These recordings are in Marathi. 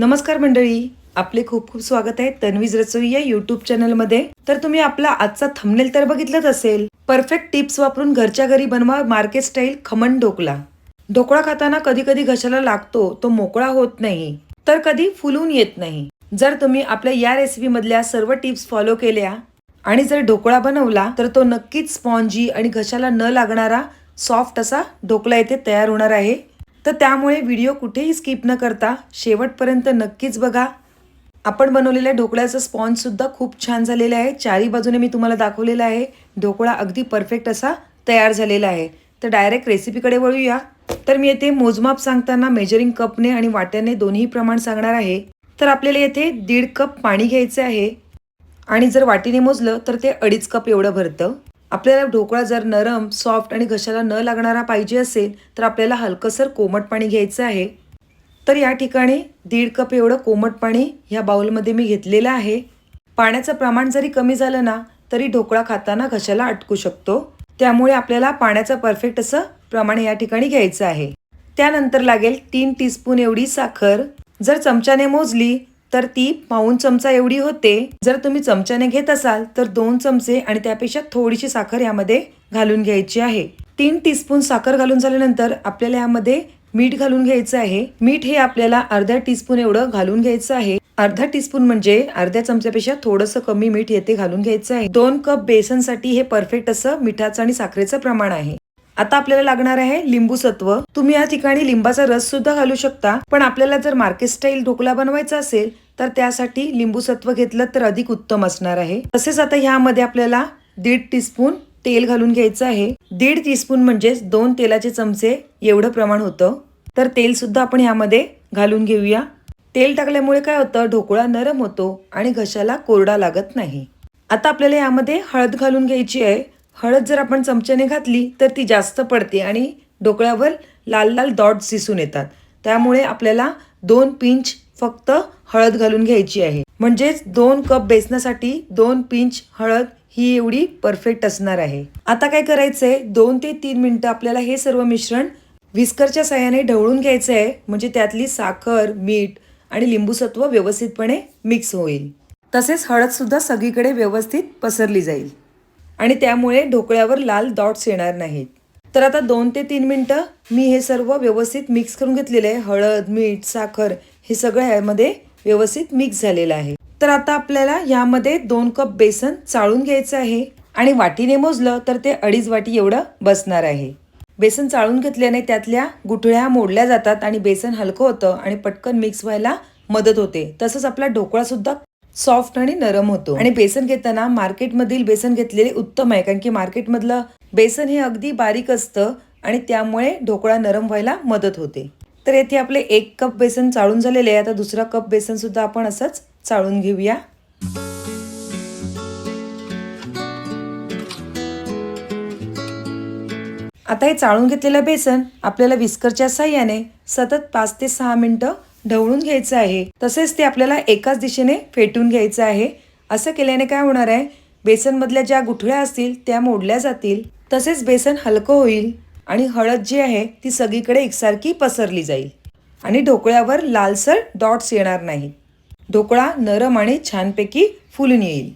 नमस्कार मंडळी. आपले खूप खूप स्वागत आहे तन्वीज रसोई या युट्यूब चॅनलमध्ये तर तुम्ही आपला आजचा थंबनेल तर बघितलंच असेल. परफेक्ट टिप्स वापरून घरच्या घरी बनवा मार्केट स्टाईल खमण ढोकला. ढोकळा खाताना कधी कधी घशाला लागतो तो मोकळा होत नाही. तर कधी फुलून येत नाही. जर तुम्ही आपल्या या रेसिपीमधल्या सर्व टिप्स फॉलो केल्या आणि जर ढोकळा बनवला तर तो नक्कीच स्पॉन्जी आणि घशाला न लागणारा सॉफ्ट असा ढोकळा येथे तयार होणार आहे. तर त्यामुळे व्हिडिओ कुठेही स्किप न करता शेवटपर्यंत नक्कीच बघा. आपण बनवलेल्या ढोकळ्याचं स्पॉन्जसुद्धा खूप छान झालेलं आहे. चारी बाजूने मी तुम्हाला दाखवलेलं आहे. ढोकळा अगदी परफेक्ट असा तयार झालेला आहे. तर डायरेक्ट रेसिपीकडे वळूया. तर मी येथे मोजमाप सांगताना मेजरिंग कपने आणि वाट्याने दोन्ही प्रमाण सांगणार आहे. तर आपल्याला येथे दीड कप पाणी घ्यायचे आहे. आणि जर वाटीने मोजलं तर ते अडीच कप एवढं भरतं. आपल्याला ढोकळा जर नरम सॉफ्ट आणि घशाला न लागणारा पाहिजे असेल तर आपल्याला हलकंसर कोमट पाणी घ्यायचं आहे. तर या ठिकाणी दीड कप एवढं कोमट पाणी ह्या बाउलमध्ये मी घेतलेलं आहे. पाण्याचं प्रमाण जरी कमी झालं ना तरी ढोकळा खाताना घशाला अटकू शकतो. त्यामुळे आपल्याला पाण्याचं परफेक्ट असं प्रमाण या ठिकाणी घ्यायचं आहे. त्यानंतर लागेल तीन टीस्पून एवढी साखर. जर चमच्याने मोजली तर ती पाऊन चमचा एवढी होते. जर तुम्ही चमच्याने घेत असाल तर दोन चमचे आणि त्यापेक्षा थोडीशी साखर यामध्ये घालून घ्यायची आहे. तीन टीस्पून साखर घालून झाल्यानंतर आपल्याला यामध्ये मीठ घालून घ्यायचं आहे. मीठ हे आपल्याला अर्ध्या टीस्पून एवढं घालून घ्यायचं आहे. अर्धा टीस्पून म्हणजे अर्ध्या चमच्यापेक्षा थोडंसं कमी मीठ येथे घालून घ्यायचं आहे. दोन कप बेसनसाठी हे परफेक्ट असं मिठाचं आणि साखरेचं प्रमाण आहे. आता आपल्याला लागणार आहे लिंबू सत्व तुम्ही या ठिकाणी लिंबाचा रस सुद्धा घालू शकता. पण आपल्याला जर मार्केट स्टाईल ढोकळा बनवायचा असेल तर त्यासाठी लिंबू सत्व घेतलं तर अधिक उत्तम असणार आहे. तसेच आता ह्यामध्ये आपल्याला दीड टीस्पून तेल घालून घ्यायचं आहे. दीड टीस्पून म्हणजेच दोन तेलाचे चमचे एवढं प्रमाण होतं. तर तेल सुद्धा आपण ह्यामध्ये घालून घेऊया. तेल टाकल्यामुळे काय होतं? ढोकळा नरम होतो आणि घशाला कोरडा लागत नाही. आता आपल्याला यामध्ये हळद घालून घ्यायची आहे. हळद जर आपण चमच्याने घातली तर ती जास्त पडते आणि ढोकळ्यावर लाल लाल डॉट्स दिसून येतात. त्यामुळे आपल्याला दोन पिंच फक्त हळद घालून घ्यायची आहे. म्हणजेच दोन कप बेसनासाठी दोन पिंच हळद ही एवढी परफेक्ट असणार आहे. आता काय करायचंय? दोन ते तीन मिनटं आपल्याला हे सर्व मिश्रण विस्करच्या सहाय्याने ढवळून घ्यायचं आहे म्हणजे त्यातली साखर मीठ आणि लिंबूसत्व व्यवस्थितपणे मिक्स होईल. तसेच हळद सुद्धा सगळीकडे व्यवस्थित पसरली जाईल. आणि त्यामुळे ढोकळ्यावर लाल डॉट्स येणार नाहीत. तर आता दोन ते तीन मिनटं मी हे सर्व व्यवस्थित मिक्स करून घेतलेलं आहे. हळद मीठ साखर हे सगळं यामध्ये व्यवस्थित मिक्स झालेलं आहे. तर आता आपल्याला यामध्ये दोन कप बेसन चाळून घ्यायचं आहे आणि वाटीने मोजलं तर ते अडीच वाटी एवढं बसणार आहे. बेसन चाळून घेतल्याने त्यातल्या गुठळ्या मोडल्या जातात आणि बेसन हलकं होतं आणि पटकन मिक्स व्हायला मदत होते. तसंच आपला ढोकळा सुद्धा सॉफ्ट आणि नरम होतो. आणि बेसन घेताना मार्केटमधील बेसन घेतलेले उत्तम आहे कारण की मार्केटमधलं बेसन हे अगदी बारीक असतं आणि त्यामुळे ढोकळा नरम व्हायला मदत होते. तर येथे आपले एक कप बेसन चाळून झालेले आहे. आता दुसरा कप बेसन सुद्धा आपण असंच चाळून घेऊया. आता हे चाळून घेतलेलं बेसन आपल्याला विस्करच्या साह्याने सतत पाच ते सहा मिनटं ढवळून घ्यायचं आहे. तसेच ते आपल्याला एकाच दिशेने फेटून घ्यायचं आहे. असं केल्याने काय होणार आहे? बेसनमधल्या ज्या गुठळ्या असतील त्या मोडल्या जातील. तसेच बेसन हलकं होईल आणि हळद जी आहे ती सगळीकडे एकसारखी पसरली जाईल. आणि ढोकळ्यावर लालसर डॉट्स येणार नाहीत ढोकळा नरम आणि छानपैकी फुलून येईल.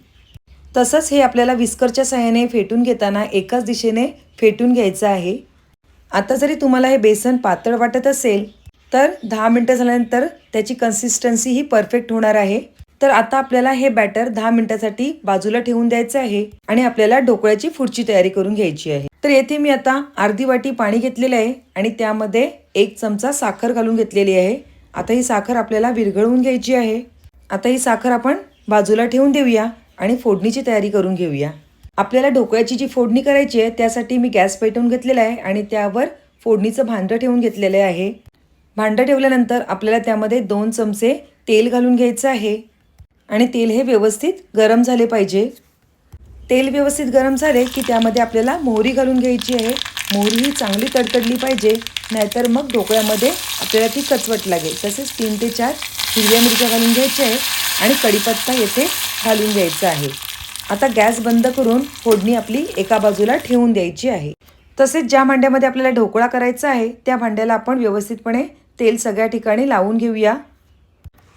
तसंच हे आपल्याला विस्करच्या सहाय्याने फेटून घेताना एकाच दिशेने फेटून घ्यायचं आहे. आता जरी तुम्हाला हे बेसन पातळ वाटत असेल तर दहा मिनटं झाल्यानंतर त्याची कन्सिस्टन्सी ही परफेक्ट होणार आहे. तर आता आपल्याला हे बॅटर दहा मिनिटासाठी बाजूला ठेवून द्यायचं आहे आणि आपल्याला ढोकळ्याची पुढची तयारी करून घ्यायची आहे. तर येथे मी आता अर्धी वाटी पाणी घेतलेलं आहे आणि त्यामध्ये एक चमचा साखर घालून घेतलेली आहे. आता ही साखर आपल्याला विरघळवून घ्यायची आहे. आता ही साखर आपण बाजूला ठेवून देऊया आणि फोडणीची तयारी करून घेऊया. आपल्याला ढोकळ्याची जी फोडणी करायची आहे त्यासाठी मी गॅस पेटवून घेतलेला आहे आणि त्यावर फोडणीचं भांडं ठेवून घेतलेलं आहे. भांडं ठेवल्यानंतर आपल्याला त्यामध्ये दोन चमचे तेल घालून घ्यायचं आहे. आणि तेल हे व्यवस्थित गरम झाले पाहिजे. तेल व्यवस्थित गरम झाले की त्यामध्ये आपल्याला मोहरी घालून घ्यायची आहे. मोहरी ही चांगली तडतडली पाहिजे नाहीतर मग ढोकळ्यामध्ये आपल्याला ती कचवट लागेल. तसेच तीन ते चार हिरव्या मिरच्या घालून घ्यायच्या आहे आणि कढीपत्ता येथे घालून घ्यायचा आहे. आता गॅस बंद करून फोडणी आपली एका बाजूला ठेवून द्यायची आहे. तसेच ज्या भांड्यामध्ये आपल्याला ढोकळा करायचा आहे त्या भांड्याला आपण व्यवस्थितपणे तेल सगळ्या ठिकाणी लावून घेऊया.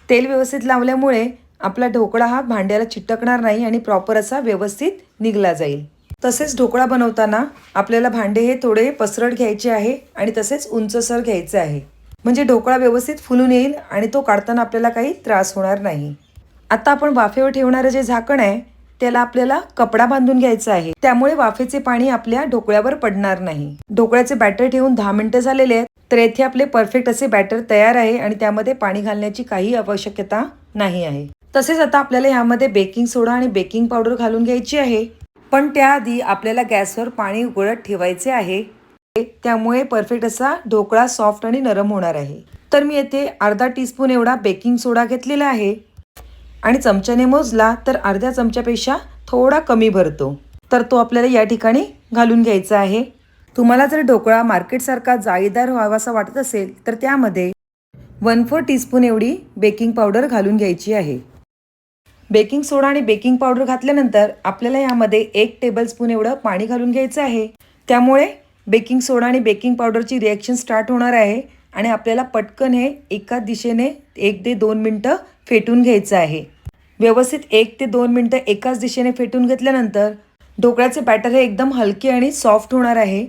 तेल व्यवस्थित लावल्यामुळे आपला ढोकळा हा भांड्याला चिटकणार नाही आणि प्रॉपर असा व्यवस्थित निघला जाईल. तसेच ढोकळा बनवताना आपल्याला भांडे हे थोडे पसरट घ्यायचे आहे आणि तसेच उंचसर घ्यायचे आहे. म्हणजे ढोकळा व्यवस्थित फुलून येईल आणि तो काढताना आपल्याला काही त्रास होणार नाही. आता आपण वाफेवर ठेवणारं जे झाकण आहे त्याला आपल्याला कपडा बांधून घ्यायचा आहे. त्यामुळे वाफेचे पाणी आपल्या ढोकळ्यावर पडणार नाही. ढोकळ्याचे बॅटर ठेवून दहा मिनिटं झालेले आहेत. तर येथे आपले परफेक्ट असे बॅटर तयार आहे आणि त्यामध्ये पाणी घालण्याची काही आवश्यकता नाही आहे. तसेच आता आपल्याला यामध्ये बेकिंग सोडा आणि बेकिंग पावडर घालून घ्यायची आहे. पण त्याआधी आपल्याला गॅसवर पाणी उकळत ठेवायचे आहे. त्यामुळे परफेक्ट असा ढोकळा सॉफ्ट आणि नरम होणार आहे. तर मी येथे अर्धा टीस्पून एवढा बेकिंग सोडा घेतलेला आहे. आणि चमच्याने मोजला तर अर्ध्या चमच्यापेक्षा थोडा कमी भरतो. तर तो आपल्याला या ठिकाणी घालून घ्यायचा आहे. तुम्हाला जर ढोकळा मार्केटसारखा जाळीदार व्हावासा वाटत असेल तर त्यामध्ये वन फोर टीस्पून एवढी बेकिंग पावडर घालून घ्यायची आहे. बेकिंग सोडा आणि बेकिंग पावडर घातल्यानंतर आपल्याला यामध्ये एक टेबलस्पून एवढं पाणी घालून घ्यायचं आहे. त्यामुळे बेकिंग सोडा आणि बेकिंग पावडरची रिॲक्शन स्टार्ट होणार आहे आणि आपल्याला पटकन हे एका दिशेने एक ते दोन मिनटं फेटून घ्यायचं आहे. व्यवस्थित एक ते दोन मिनटं एकाच दिशेने फेटून घेतल्यानंतर ढोकळ्याचे बॅटर हे एकदम हलके आणि सॉफ्ट होणार आहे.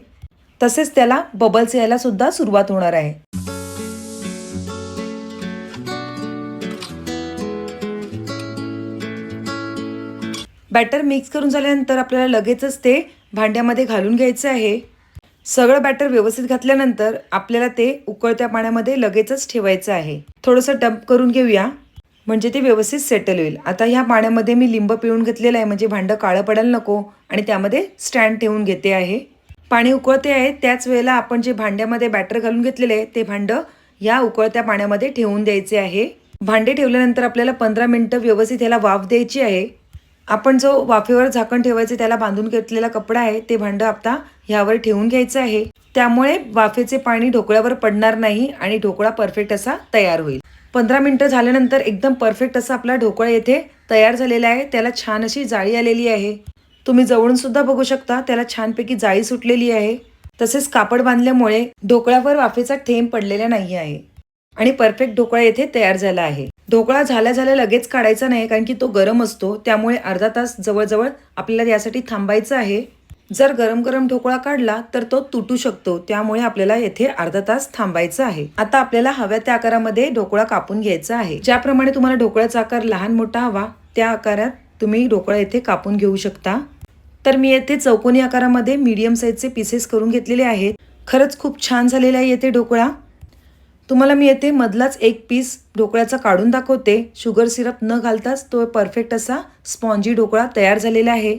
तसेच त्याला बबल्स यायला सुद्धा सुरुवात होणार आहे. बॅटर मिक्स करून झाल्यानंतर आपल्याला लगेचच ते भांड्यामध्ये घालून घ्यायचं आहे. सगळं बॅटर व्यवस्थित घातल्यानंतर आपल्याला ते उकळत्या पाण्यामध्ये लगेचच ठेवायचं आहे. थोडंसं डंप करून घेऊया. म्हणजे ते व्यवस्थित सेटल होईल. आता ह्या पाण्यामध्ये मी लिंब पिळून घेतलेलं आहे. म्हणजे भांडं काळं पडायला नको आणि त्यामध्ये स्टँड ठेवून घेते आहे. पाणी उकळते आहे त्याच वेळेला आपण जे भांड्यामध्ये बॅटर घालून घेतलेले आहे ते भांडं ह्या उकळत्या पाण्यामध्ये ठेवून द्यायचे आहे. भांडे ठेवल्यानंतर आपल्याला पंधरा मिनटं व्यवस्थित ह्याला वाफ द्यायची आहे. आपण जो वाफेवर झाकण ठेवायचे त्याला बांधून घेतलेला कपडा आहे ते भांडं आता ह्यावर ठेवून घ्यायचं आहे. त्यामुळे वाफेचे पाणी ढोकळ्यावर पडणार नाही आणि ढोकळा परफेक्ट असा तयार होईल. पंधरा मिनटं झाल्यानंतर एकदम परफेक्ट असा आपला ढोकळा येथे तयार झालेला आहे त्याला छान अशी जाळी आलेली आहे. तुम्ही जवळून सुद्धा बघू शकता त्याला छानपैकी जाळी सुटलेली आहे. तसेच कापड बांधल्यामुळे ढोकळ्यावर वाफेचा थेंब पडलेला नाही आहे. आणि परफेक्ट ढोकळा येथे तयार झाला आहे. ढोकळा झाल्या झाल्या लगेच काढायचा नाही कारण की तो गरम असतो. त्यामुळे अर्धा तास जवळजवळ आपल्याला यासाठी थांबायचं आहे. जर गरम गरम ढोकळा काढला तर तो तुटू शकतो. त्यामुळे आपल्याला येथे अर्धा तास थांबायचा आहे. आता आपल्याला हव्या त्या आकारामध्ये ढोकळा कापून घ्यायचा आहे. ज्याप्रमाणे तुम्हाला ढोकळ्याचा आकार लहान मोठा हवा त्या आकारात तुम्ही ढोकळा येथे कापून घेऊ शकता. तर मी येथे चौकोनी आकारामध्ये मीडियम साईजचे पीसेस करून घेतलेले आहेत. खरंच खूप छान झालेला आहे येथे ढोकळा. तुम्हाला मी येथे मधलाच एक पीस ढोकळ्याचा काढून दाखवते. शुगर सिरप न घालताच तो परफेक्ट असा स्पॉन्जी ढोकळा तयार झालेला आहे.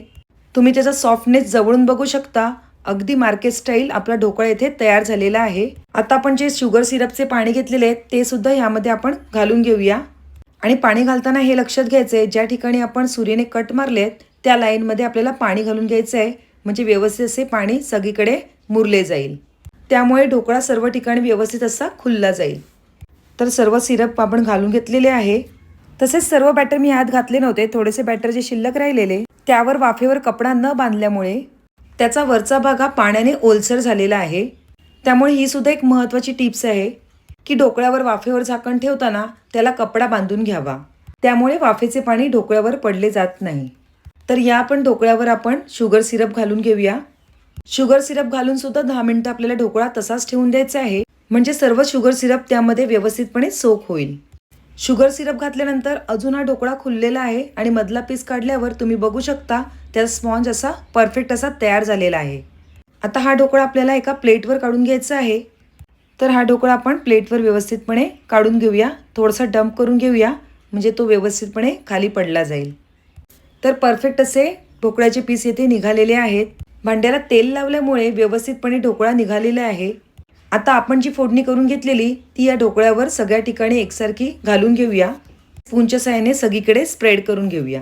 तुम्ही त्याचा सॉफ्टनेस जवळून बघू शकता. अगदी मार्केट स्टाईल आपला ढोकळा येथे तयार झालेला आहे. आता आपण जे शुगर सिरपचे पाणी घेतलेले आहेत ते सुद्धा यामध्ये आपण घालून घेऊया. आणि पाणी घालताना हे लक्षात घ्यायचं आहे ज्या ठिकाणी आपण सूर्यने कट मारलेत त्या लाईनमध्ये आपल्याला पाणी घालून घ्यायचं आहे म्हणजे व्यवस्थित असे पाणी सगळीकडे मुरले जाईल. त्यामुळे ढोकळा सर्व ठिकाणी व्यवस्थित असा खुलला जाईल. तर सर्व सिरप आपण घालून घेतलेले आहे. तसेच सर्व बॅटर मी हात घातले नव्हते थोडेसे बॅटर जे शिल्लक राहिलेले त्यावर वाफेवर कपडा न बांधल्यामुळे त्याचा वरचा भाग हा पाण्याने ओलसर झालेला आहे. त्यामुळे ही सुद्धा एक महत्त्वाची टिप्स आहे. की ढोकळ्यावर वाफेवर झाकण ठेवताना त्याला कपडा बांधून घ्यावा. त्यामुळे वाफेचे पाणी ढोकळ्यावर पडले जात नाही. तर या आपण ढोकळ्यावर आपण शुगर सिरप घालून घेऊया. शुगर सिरप घालून सुद्धा दहा मिनिटं आपल्याला ढोकळा तसाच ठेवून द्यायचा आहे. म्हणजे सर्व शुगर सिरप त्यामध्ये व्यवस्थितपणे सोक होईल. शुगर सिरप घातल्यानंतर अजून हा ढोकळा खुललेला आहे आणि मधला पीस काढल्यावर तुम्ही बघू शकता त्याचा स्पॉन्ज असा परफेक्ट असा तयार झालेला आहे. आता हा ढोकळा आपल्याला एका प्लेटवर काढून घ्यायचा आहे. तर हा ढोकळा आपण प्लेटवर व्यवस्थितपणे काढून घेऊया. थोडासा डंप करून घेऊया म्हणजे तो व्यवस्थितपणे खाली पडला जाईल. तर परफेक्ट असे ढोकळ्याचे पीस येथे निघालेले आहेत. भांड्याला तेल लावल्यामुळे व्यवस्थितपणे ढोकळा निघालेला आहे. आता आपण जी फोडणी करून घेतलेली ती या ढोकळ्यावर सगळ्या ठिकाणी एकसारखी घालून घेऊया. स्पूनच्या सहाय्याने सगळीकडे स्प्रेड करून घेऊया.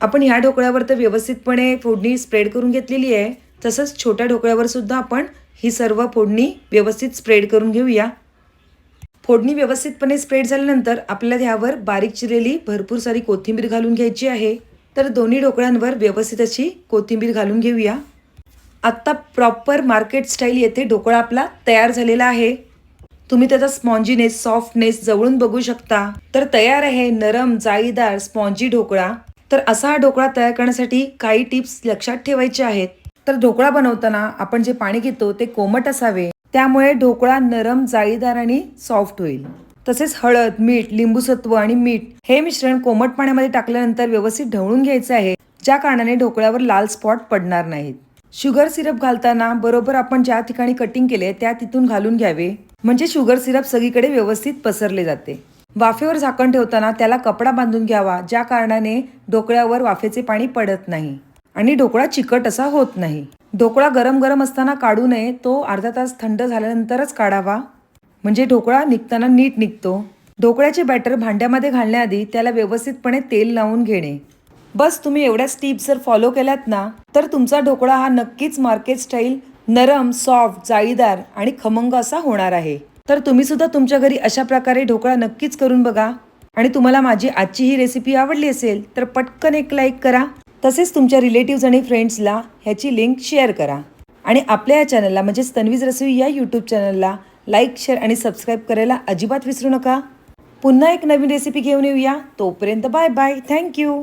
आपण ह्या ढोकळ्यावर तर व्यवस्थितपणे फोडणी स्प्रेड करून घेतलेली आहे. तसंच छोट्या ढोकळ्यावर सुद्धा आपण ही सर्व फोडणी व्यवस्थित स्प्रेड करून घेऊया. फोडणी व्यवस्थितपणे स्प्रेड झाल्यानंतर आपल्याला ह्यावर बारीक चिरलेली भरपूर सारी कोथिंबीर घालून घ्यायची आहे. तर दोन्ही ढोकळ्यांवर व्यवस्थित अशी कोथिंबीर घालून घेऊया. आत्ता प्रॉपर मार्केट स्टाईल येथे ढोकळा आपला तयार झालेला आहे. तुम्ही त्याचा स्पॉन्जीनेस सॉफ्टनेस जवळून बघू शकता. तर तयार आहे नरम जाळीदार स्पॉन्जी ढोकळा. तर असा हा ढोकळा तयार करण्यासाठी काही टिप्स लक्षात ठेवायचे आहेत. तर ढोकळा बनवताना आपण जे पाणी घेतो ते कोमट असावे. त्यामुळे ढोकळा नरम जाळीदार आणि सॉफ्ट होईल. तसेच हळद मीठ लिंबूसत्व आणि मीठ हे मिश्रण कोमट पाण्यामध्ये टाकल्यानंतर व्यवस्थित ढवळून घ्यायचं आहे ज्या कारणाने ढोकळ्यावर लाल स्पॉट पडणार नाहीत. शुगर सिरप घालताना बरोबर आपण ज्या ठिकाणी कटिंग केले त्या तिथून घालून घ्यावे. म्हणजे शुगर सिरप सगळीकडे व्यवस्थित पसरले जाते. वाफेवर झाकण ठेवताना त्याला कपडा बांधून घ्यावा ज्या कारणाने ढोकळ्यावर वाफेचे पाणी पडत नाही. आणि ढोकळा चिकट असा होत नाही. ढोकळा गरम गरम असताना काढू नये तो अर्धा तास थंड झाल्यानंतरच काढावा. म्हणजे ढोकळा निघताना नीट निघतो. ढोकळ्याचे बॅटर भांड्यामध्ये घालण्याआधी त्याला व्यवस्थितपणे तेल लावून घेणे. बस तुम्ही एवढ्या स्टीप जर फॉलो केल्यात ना तर तुमचा ढोकळा हा नक्कीच मार्केट स्टाईल नरम सॉफ्ट जाळीदार आणि खमंग असा होणार आहे. तर तुम्ही सुद्धा तुमच्या घरी अशा प्रकारे ढोकळा नक्कीच करून बघा. आणि तुम्हाला माझी आजची ही रेसिपी आवडली असेल तर पटकन एक लाईक करा. तसेच तुमच्या रिलेटिव्ज आणि फ्रेंड्सला ह्याची लिंक शेअर करा. आणि आपल्या या चॅनलला म्हणजेच तन्वीज रसोई या यूट्यूब चॅनलला लाईक शेअर आणि सबस्क्राईब करायला अजिबात विसरू नका. पुन्हा एक नवीन रेसिपी घेऊन येऊया. तोपर्यंत बाय बाय थँक्यू